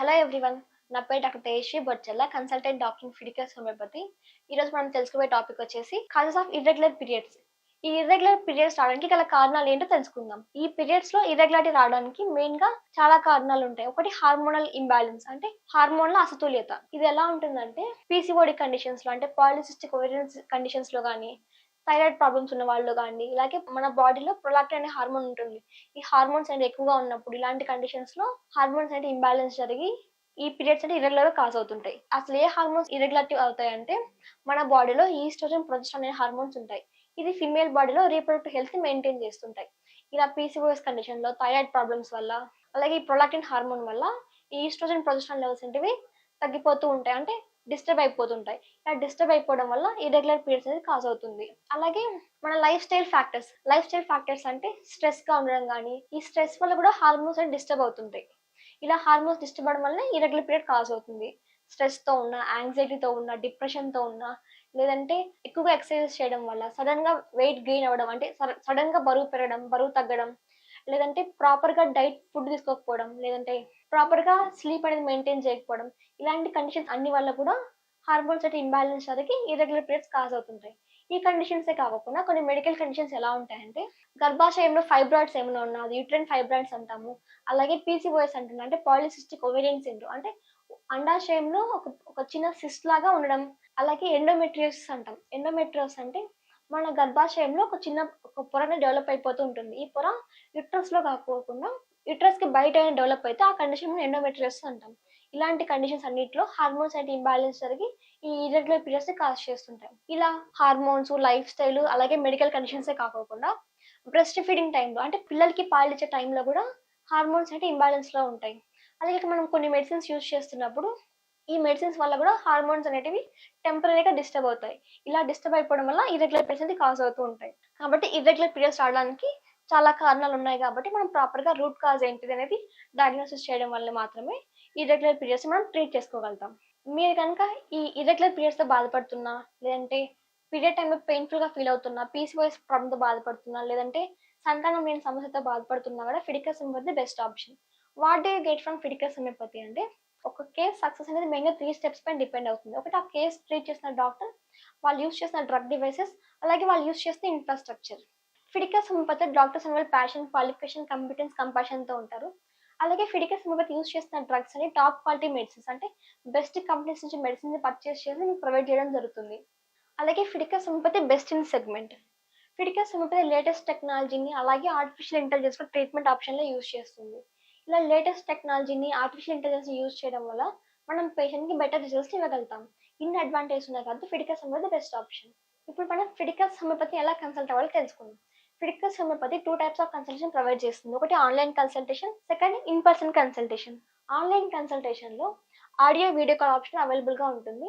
Hello everyone నా పేరు doctor Tejaswi Bochalla consultant doctor Fidicus homeopathy ఈరోజు మనం తెలుసుకునే టాపిక్ వచ్చేసి కాజెస్ ఆఫ్ ఇర్రెగ్యులర్ పీరియడ్స్ ఈ ఇర్రెగ్యులర్ పీరియడ్స్ రావడానికి గల కారణాలు ఏంటో తెలుసుకుందాం. ఈ పీరియడ్స్లో ఇర్రెగ్యులారిటీ రావడానికి మెయిన్గా చాలా కారణాలు ఉంటాయి. ఒకటి హార్మోనల్ ఇంబ్యాలెన్స్ అంటే హార్మోన్ల అసతుల్యత. ఇది ఎలా ఉంటుందంటే పీసీఓడి కండిషన్స్లో అంటే పాలిసిస్టిక్ ఓవేరియన్స్ కండిషన్స్లో కానీ థైరాయిడ్ ప్రాబ్లమ్స్ ఉన్న వాళ్ళు కానీ ఇలాగే మన బాడీలో ప్రొలాక్టిన్ అనే హార్మోన్ ఉంటుంది. ఈ హార్మోన్స్ అనేది ఎక్కువగా ఉన్నప్పుడు ఇలాంటి కండిషన్స్లో హార్మోన్స్ అనేది ఇంబ్యాలెన్స్ జరిగి ఈ పీరియడ్స్ అంటే ఇరెగ్యులర్ కాజ్ అవుతుంటాయి. అసలు ఏ హార్మోన్స్ ఇరెగ్యులారిటీ అవుతాయి అంటే మన బాడీలో ఈస్ట్రోజన్ ప్రొజెస్ట్రాన్ అనే హార్మోన్స్ ఉంటాయి. ఇది ఫిమేల్ బాడీలో రీప్రొడక్టివ్ హెల్త్ మెయింటైన్ చేస్తుంటాయి. ఇలా పీసీఓఎస్ కండిషన్లో థైరాయిడ్ ప్రాబ్లమ్స్ వల్ల అలాగే ఈ ప్రొలాక్టిన్ హార్మోన్ వల్ల ఈ ఈస్ట్రోజన్ ప్రొజెస్ట్రాన్ లెవెల్స్ అనేవి తగ్గిపోతూ ఉంటాయి. అంటే డిస్టర్బ్ అయిపోతుంటాయి. ఇలా డిస్టర్బ్ అయిపోవడం వల్ల ఇరెగ్యులర్ పీరియడ్స్ అనేది కాజ్ అవుతుంది. అలాగే మన lifestyle factors lifestyle factors అంటే స్ట్రెస్గా ఉండడం కానీ ఈ స్ట్రెస్ వల్ల కూడా హార్మోన్స్ అనేది డిస్టర్బ్ అవుతుంటాయి. ఇలా హార్మోన్స్ డిస్టర్బ్ అవడం వల్ల ఇరెగ్యులర్ పీరియడ్ కాజ్ అవుతుంది. స్ట్రెస్తో ఉన్న యాంగ్జైటీతో ఉన్న డిప్రెషన్తో ఉన్న లేదంటే ఎక్కువగా ఎక్సర్సైజ్ చేయడం వల్ల సడన్గా వెయిట్ గెయిన్ అవ్వడం అంటే సడన్గా బరువు పెరగడం బరువు తగ్గడం లేదంటే ప్రాపర్గా డైట్ ఫుడ్ తీసుకోకపోవడం లేదంటే ప్రాపర్గా స్లీప్ అనేది మెయింటైన్ చేయకపోవడం. ఇలాంటి కండిషన్స్ అన్ని వల్ల కూడా హార్మోన్స్ అయితే ఇంబ్యాలెన్స్ జరిగి ఇరెగ్యులర్ పీరియడ్స్ కాజ్ అవుతుంటాయి. ఈ కండిషన్సే కాకుండా కొన్ని మెడికల్ కండిషన్స్ ఎలా ఉంటాయంటే గర్భాశయంలో ఫైబ్రాయిడ్స్ ఏమైనా ఉన్నా యూట్రైన్ ఫైబ్రాయిడ్స్ అంటాము. అలాగే పీసీఓఎస్ అంటున్నా అంటే పాలిసిస్టిక్ ఓవేరియన్ సిండ్రోమ్ అంటే అండాశయంలో ఒక ఒక చిన్న సిస్ట్ లాగా ఉండడం. అలాగే ఎండోమెట్రియోసిస్ అంటాం. ఎండోమెట్రియోస్ అంటే మన గర్భాశయంలో ఒక చిన్న ఒక పొరనే డెవలప్ అయిపోతూ ఉంటుంది. ఈ పొర యుట్రస్లో కాకోకుండా యుట్రస్కి బయట డెవలప్ అయితే ఆ కండిషన్ మనం అంటాం. ఇలాంటి కండిషన్స్ అన్నింటిలో హార్మోన్స్ అయితే ఇంబ్యాలెన్స్ జరిగి ఈ ఇరెగ్యులర్ పీరియడ్స్ కాజ్ చేస్తుంటాయి. ఇలా హార్మోన్స్ లైఫ్ స్టైల్ అలాగే మెడికల్ కండిషన్సే కాకుండా బ్రెస్ట్ ఫీడింగ్ టైంలో అంటే పిల్లలకి పాలు ఇచ్చే టైంలో కూడా హార్మోన్స్ అయితే ఇంబ్యాలెన్స్లో ఉంటాయి. అలాగే మనం కొన్ని మెడిసిన్స్ యూజ్ చేస్తున్నప్పుడు ఈ మెడిసిన్స్ వల్ల కూడా హార్మోన్స్ అనేటివి టెంపరీగా డిస్టర్బ్ అవుతాయి. ఇలా డిస్టర్బ్ అయిపోవడం వల్ల ఇరెగ్యులర్ పీరియడ్స్ అనేది కాజ్ అవుతూ ఉంటాయి. కాబట్టి ఇరెగ్యులర్ పీరియడ్స్ రావడానికి చాలా కారణాలు ఉన్నాయి కాబట్టి మనం ప్రాపర్గా రూట్ కాజ్ ఏంటిది అనేది డయాగ్నోసిస్ చేయడం వల్ల మాత్రమే ఇర్రెగ్యులర్ పీరియడ్స్ మనం ట్రీట్ చేసుకోగలుగుతాం. మీరు కనుక ఈ ఇర్రెగ్యులర్ పీరియడ్స్తో బాధపడుతున్నా లేదంటే పీరియడ్ టైంలో పెయిన్ఫుల్గా ఫీల్ అవుతున్నా పీసీఓఎస్ ప్రాబ్లంతో బాధపడుతున్నా లేదంటే సంతానం లేని సమస్యతో బాధపడుతున్నా కూడా Fidicus homeopathy best option what they get from Fidicus homeopathy అంటే ఒక కేస్ సక్సెస్ అనేది మెయిన్గా త్రీ స్టెప్స్ పైన డిపెండ్ అవుతుంది. ఒకటి ఆ కేస్ ట్రీట్ చేసిన డాక్టర్ వాళ్ళు యూస్ చేసిన డ్రగ్ డివైసెస్ అలాగే వాళ్ళు యూస్ చేసిన ఇన్ఫ్రాస్ట్రక్చర్ ఫిడికస్ హోమియోపతి డాక్టర్స్ అనే ప్యాషన్ క్వాలిఫికేషన్ కంపిటెన్స్ కంపాషన్తో ఉంటారు. అలాగే ఫిడికస్ హోమియోపతి యూస్ చేస్తున్న డ్రగ్స్ అని టాప్ క్వాలిటీ మెడిసిన్స్ అంటే బెస్ట్ కంపెనీస్ నుంచి మెడిసిన్స్ పర్చేస్ చేసి మీకు ప్రొవైడ్ చేయడం జరుగుతుంది. అలాగే Fidicus homeopathy best in segment Fidicus homeopathy latest టెక్నాలజీని అలాగే ఆర్టిఫిషియల్ ఇంటెలిజెన్స్ ట్రీట్మెంట్ ఆప్షన్లో యూస్ చేస్తుంది. ఇలా లేటెస్ట్ టెక్నాలజీని ఆర్టిఫిషియల్ ఇంటెలిజెన్స్ యూజ్ చేయడం వల్ల మనం పేషెంట్కి బెటర్ రిజల్ట్స్ ఇవ్వగలుగుతాం. ఇన్ని అడ్వాంటేజ్ ఉన్నాయి కాబట్టి ఫిడికస్ హోమియోపతి బెస్ట్ ఆప్షన్ ఇప్పుడు మనం ఫిడికస్ హోమియోపతి ఎలా కన్సల్ట్ అవ్వాలో తెలుసుకుందాం. Fidicus homeopathy two types of consultation provide చేస్తుంది. ఒకటి online consultation second in person consultation online కన్సల్టేషన్లో audio video call option అవైలబుల్గా ఉంటుంది.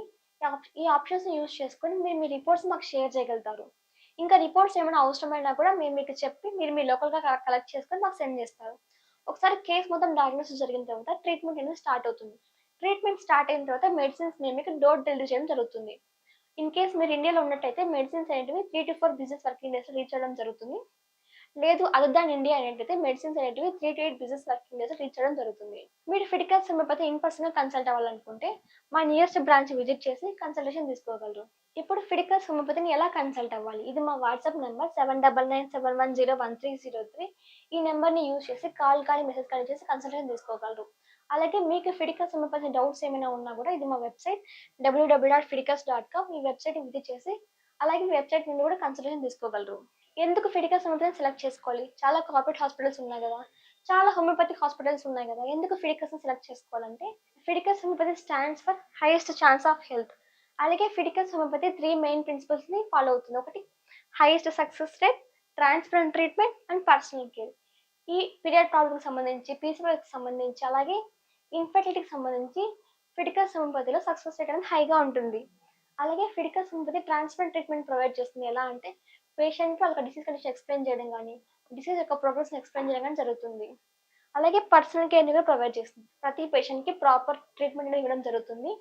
ఈ ఆప్షన్స్ యూజ్ చేసుకొని మీరు మీ రిపోర్ట్స్ మాకు షేర్ చేయగలుగుతారు. ఇంకా రిపోర్ట్స్ ఏమైనా అవసరమైనా కూడా మేము మీకు చెప్పి మీరు మీ లోకల్గా కలెక్ట్ చేసుకొని మాకు సెండ్ చేస్తారు. ఒకసారి కేసు మొత్తం డయాగ్నోసిస్ జరిగిన తర్వాత ట్రీట్మెంట్ అనేది స్టార్ట్ అవుతుంది. ట్రీట్మెంట్ స్టార్ట్ అయిన తర్వాత మెడిసిన్స్ మేము మీకు డోర్ డెలివరీ చేయడం జరుగుతుంది. ఇన్ కేస్ మీరు ఇండియాలో ఉన్నట్టయితే మెడిసిన్స్ అనేటివి three to four business working days reach అవ్వడం జరుగుతుంది. లేదు అదర్ దాన్ ఇండియా అనేటైతే మెడిసిన్స్ అనేటివి three to eight business working days reach అవ్వడం జరుగుతుంది. మీరు ఫిడికల్ సమయపతి ఇన్ పర్సన్గా కన్సల్ట్ అవ్వాలనుకుంటే మా నియరెస్ట్ బ్రాంచ్ విజిట్ చేసి కన్సల్టేషన్ తీసుకోగలరు. ఇప్పుడు ఫిడికల్ హోమియోపతిని ఎలా కన్సల్ట్ అవ్వాలి? ఇది మా WhatsApp number seven double nine seven one zero one three zero three ఈ నెంబర్ని యూజ్ చేసి కాల్ కానీ మెసేజ్ కానీ చేసి కన్సల్టేషన్ తీసుకోగలరు. అలాగే మీకు ఫిడికస్ సంబంధించిన డౌట్స్ ఏమైనా ఉన్నా కూడా ఇది మా website WWW dot Fidicus dot com ఈ వెబ్సైట్ విజిట్ చేసి అలాగే వెబ్సైట్ నుండి కూడా కన్సల్టేషన్ తీసుకోగలరు. ఎందుకు ఫిడికస్ సంబంధించిన సెలెక్ట్ చేసుకోవాలి? చాలా కార్పొరేట్ హాస్పిటల్స్ ఉన్నాయి కదా. చాలా హోమియోపతి హాస్పిటల్స్ ఉన్నాయి కదా. ఎందుకు ఫిడికస్ సెలెక్ట్ చేసుకోవాలంటే Fidicus homeopathy stands for highest chance of health. అలాగే ఫిడికస్ హోమియోపతి త్రీ మెయిన్ ప్రిన్సిపల్స్ని ఫాలో అవుతుంది. ఒకటి highest success rate transparent treatment and personal care. ఈ పీరియడ్ ప్రాబ్లమ్కి సంబంధించి పీసీపీకి సంబంధించి అలాగే ఇన్ఫెర్టిలిటీకి సంబంధించి ఫిటికల్ సంపతిలో సక్సెస్ రేట్ అనేది హైగా ఉంటుంది. అలాగే ఫిటికల్ సంపతి ట్రాన్స్ప్లాంట్ ట్రీట్మెంట్ ప్రొవైడ్ చేస్తుంది. ఎలా అంటే పేషెంట్కి వాళ్ళకి డిసీజ్ కండిషన్ ఎక్స్ప్లెయిన్ చేయడం కానీ డిసీజ్ యొక్క ప్రోగ్రెస్ని ఎక్స్ప్లెయిన్ చేయడం కానీ జరుగుతుంది. అలాగే పర్సనల్ కేర్ని కూడా ప్రొవైడ్ చేస్తుంది. ప్రతి పేషెంట్కి ప్రాపర్ ట్రీట్మెంట్ ఇవ్వడం జరుగుతుంది.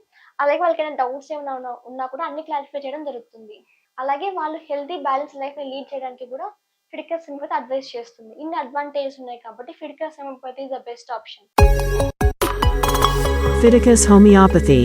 అలాగే వాళ్ళకి ఏమైనా డౌట్స్ ఏమైనా ఉన్నా ఉన్నా కూడా అన్ని క్లారిఫై చేయడం జరుగుతుంది. అలాగే వాళ్ళు హెల్తీ బ్యాలెన్స్ లైఫ్ని లీడ్ చేయడానికి కూడా ఫిడికస్ హోమియోపతి అడ్వైస్ చేస్తుంది. ఇన్ని అడ్వాంటేజెస్ ఉన్నాయి కాబట్టి Fidicus homeopathy is the best option Fidicus homeopathy